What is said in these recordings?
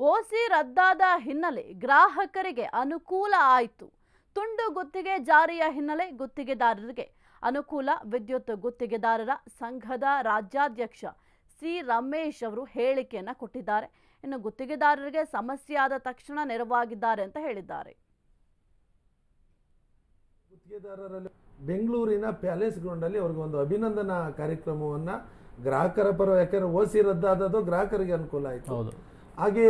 ಓಸಿ ರದ್ದಾದ ಹಿನ್ನೆಲೆ ಗ್ರಾಹಕರಿಗೆ ಅನುಕೂಲ ಆಯಿತು. ತುಂಡು ಗುತ್ತಿಗೆ ಜಾರಿಯ ಹಿನ್ನೆಲೆ ಗುತ್ತಿಗೆದಾರರಿಗೆ ಅನುಕೂಲ ವಿದ್ಯುತ್ ಗುತ್ತಿಗೆದಾರರ ಸಂಘದ ರಾಜ್ಯಾಧ್ಯಕ್ಷ ಸಿ. ರಮೇಶ್ ಅವರು ಹೇಳಿಕೆಯನ್ನು ಕೊಟ್ಟಿದ್ದಾರೆ. ಇನ್ನು ಗುತ್ತಿಗೆದಾರರಿಗೆ ಸಮಸ್ಯೆ ಆದ ತಕ್ಷಣ ನೆರವಾಗಿದ್ದಾರೆ ಅಂತ ಹೇಳಿದ್ದಾರೆ. ಗುತ್ತಿಗೆದಾರರಲ್ಲಿ ಬೆಂಗಳೂರಿನ ಪ್ಯಾಲೇಸ್ ಗ್ರೌಂಡಲ್ಲಿ ಅವ್ರಿಗೆ ಒಂದು ಅಭಿನಂದನಾ ಕಾರ್ಯಕ್ರಮವನ್ನು ಗ್ರಾಹಕರ ಪರ ಯಾಕಂದ್ರೆ ಓಸಿ ರದ್ದಾದದ್ದು ಗ್ರಾಹಕರಿಗೆ ಅನುಕೂಲ ಆಯಿತು. ಹೌದು. ಹಾಗೆ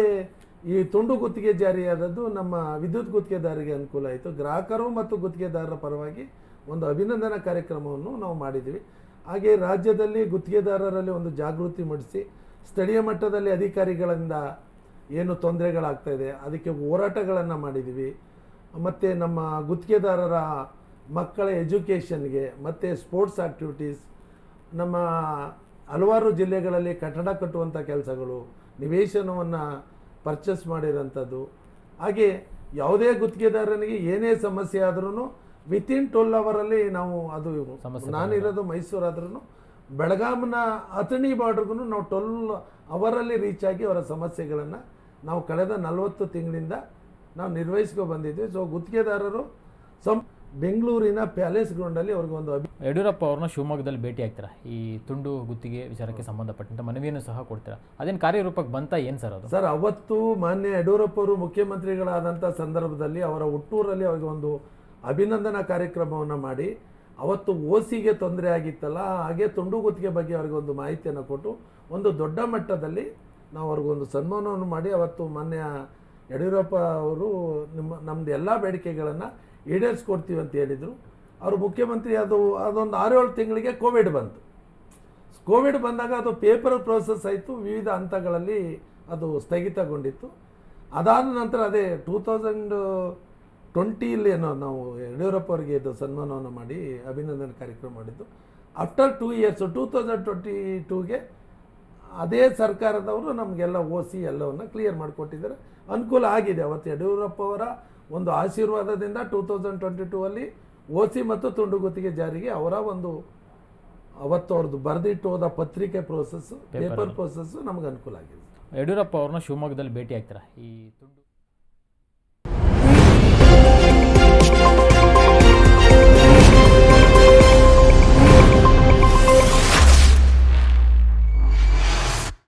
ಈ ತುಂಡು ಗುತ್ತಿಗೆ ಜಾರಿಯಾದದ್ದು ನಮ್ಮ ವಿದ್ಯುತ್ ಗುತ್ತಿಗೆದಾರರಿಗೆ ಅನುಕೂಲ ಆಯಿತು. ಗ್ರಾಹಕರು ಮತ್ತು ಗುತ್ತಿಗೆದಾರರ ಪರವಾಗಿ ಒಂದು ಅಭಿನಂದನಾ ಕಾರ್ಯಕ್ರಮವನ್ನು ನಾವು ಮಾಡಿದ್ವಿ ಹಾಗೆ ರಾಜ್ಯದಲ್ಲಿ ಗುತ್ತಿಗೆದಾರರಲ್ಲಿ ಒಂದು ಜಾಗೃತಿ ಮೂಡಿಸಿ, ಸ್ಥಳೀಯ ಮಟ್ಟದಲ್ಲಿ ಅಧಿಕಾರಿಗಳಿಂದ ಏನು ತೊಂದರೆಗಳಾಗ್ತಾ ಇದೆ, ಅದಕ್ಕೆ ಹೋರಾಟಗಳನ್ನು ಮಾಡಿದ್ವಿ ಮತ್ತು ನಮ್ಮ ಗುತ್ತಿಗೆದಾರರ ಮಕ್ಕಳ ಎಜುಕೇಷನ್ಗೆ, ಮತ್ತು ಸ್ಪೋರ್ಟ್ಸ್ ಆ್ಯಕ್ಟಿವಿಟೀಸ್ ನಮ್ಮ ಹಲವಾರು ಜಿಲ್ಲೆಗಳಲ್ಲಿ ಕಟ್ಟಡ ಕಟ್ಟುವಂಥ ಕೆಲಸಗಳು ನಿವೇಶನವನ್ನು ಪರ್ಚೇಸ್ ಮಾಡಿರೋಂಥದ್ದು. ಹಾಗೆ ಯಾವುದೇ ಗುತ್ತಿಗೆದಾರನಿಗೆ ಏನೇ ಸಮಸ್ಯೆ ಆದ್ರೂ ವಿತಿನ್ ಟ್ವೆಲ್ ಅವರಲ್ಲಿ ನಾವು ಅದು ನಾನಿರೋದು ಮೈಸೂರು ಆದ್ರೂ ಬೆಳಗಾಂನ ಅಥಣಿ ಬಾರ್ಡ್ರಿಗೂ ನಾವು ಟ್ವೆಲ್ ಅವರಲ್ಲಿ ರೀಚ್ ಆಗಿ ಅವರ ಸಮಸ್ಯೆಗಳನ್ನು ನಾವು ಕಳೆದ ನಲವತ್ತು ತಿಂಗಳಿಂದ ನಾವು ನಿರ್ವಹಿಸ್ಕೊ ಬಂದಿದ್ವಿ. ಸೊ ಗುತ್ತಿಗೆದಾರರು ಸಂ ಬೆಂಗಳೂರಿನ ಪ್ಯಾಲೇಸ್ ಗ್ರೌಂಡಲ್ಲಿ ಅವ್ರಿಗೆ ಒಂದು ಅಭಿ ಯಡಿಯೂರಪ್ಪ ಅವ್ರನ್ನ ಶಿವಮೊಗ್ಗದಲ್ಲಿ ಭೇಟಿ ಆಗ್ತೀರಾ? ಈ ತುಂಡು ಗುತ್ತಿಗೆ ವಿಚಾರಕ್ಕೆ ಸಂಬಂಧಪಟ್ಟಂತೆ ಮನವಿಯನ್ನು ಸಹ ಕೊಡ್ತೀರಾ? ಅದೇನು ಕಾರ್ಯರೂಪಕ್ಕೆ ಬಂತ ಏನು ಸರ್ ಅದು? ಸರ್ ಅವತ್ತು ಮಾನ್ಯ ಯಡಿಯೂರಪ್ಪ ಅವರು ಮುಖ್ಯಮಂತ್ರಿಗಳಾದಂಥ ಸಂದರ್ಭದಲ್ಲಿ ಅವರ ಹುಟ್ಟೂರಲ್ಲಿ ಅವರಿಗೆ ಒಂದು ಅಭಿನಂದನಾ ಕಾರ್ಯಕ್ರಮವನ್ನು ಮಾಡಿ ಅವತ್ತು ಓಸಿಗೆ ತೊಂದರೆ ಆಗಿತ್ತಲ್ಲ ಹಾಗೆ ತುಂಡು ಗುತ್ತಿಗೆ ಬಗ್ಗೆ ಅವರಿಗೆ ಒಂದು ಮಾಹಿತಿಯನ್ನು ಕೊಟ್ಟು ಒಂದು ದೊಡ್ಡ ಮಟ್ಟದಲ್ಲಿ ನಾವು ಅವ್ರಿಗೊಂದು ಸನ್ಮಾನವನ್ನು ಮಾಡಿ ಅವತ್ತು ಮಾನ್ಯ ಯಡಿಯೂರಪ್ಪ ಅವರು ನಿಮ್ಮ ನಮ್ಮದು ಎಲ್ಲ ಬೇಡಿಕೆಗಳನ್ನು ಈಡೇರಿಸ್ಕೊಡ್ತೀವಿ ಅಂತ ಹೇಳಿದರು. ಅವರು ಮುಖ್ಯಮಂತ್ರಿ ಅದು, ಅದೊಂದು ಆರೇಳು ತಿಂಗಳಿಗೆ ಕೋವಿಡ್ ಬಂತು. ಕೋವಿಡ್ ಬಂದಾಗ ಅದು ಪೇಪರ್ ಪ್ರೋಸೆಸ್ ಆಯಿತು, ವಿವಿಧ ಹಂತಗಳಲ್ಲಿ ಅದು ಸ್ಥಗಿತಗೊಂಡಿತ್ತು. ಅದಾದ ನಂತರ ಅದೇ ಟೂ ತೌಸಂಡ್ ಟ್ವೆಂಟಿಯಲ್ಲಿ ಏನೋ ನಾವು ಯಡಿಯೂರಪ್ಪ ಅವರಿಗೆ ಇದು ಸನ್ಮಾನವನ್ನು ಮಾಡಿ ಅಭಿನಂದನೆ ಕಾರ್ಯಕ್ರಮ ಮಾಡಿದ್ದು. After two years two thousand twenty ಟೂಗೆ ಅದೇ ಸರ್ಕಾರದವರು ನಮಗೆಲ್ಲ ಓಸಿ ಎಲ್ಲವನ್ನು ಕ್ಲಿಯರ್ ಮಾಡಿಕೊಟ್ಟಿದ್ದಾರೆ. ಅನುಕೂಲ ಆಗಿದೆ. ಅವತ್ತು ಯಡಿಯೂರಪ್ಪ ಅವರ ಒಂದು ಆಶೀರ್ವಾದದಿಂದ ಟೂ ತೌಸಂಡ್ ಟ್ವೆಂಟಿ ಟೂ ಅಲ್ಲಿ ಓಸಿ ಮತ್ತು ತುಂಡುಗುತ್ತಿಗೆ ಜಾರಿಗೆ ಅವರ ಒಂದು ಅವತ್ತು ಅವ್ರದ್ದು ಬರೆದಿಟ್ಟು ಹೋದ ಪತ್ರಿಕೆ ಪ್ರೋಸೆಸ್ ಪೇಪರ್ ಪ್ರೋಸೆಸ್ಸು ನಮ್ಗೆ ಅನುಕೂಲ ಆಗಿದೆ. ಯಡಿಯೂರಪ್ಪ ಅವ್ರನ್ನ ಶಿವಮೊಗ್ಗದಲ್ಲಿ ಭೇಟಿ ಆಗ್ತೀರಾ? ಈ ತುಂಡು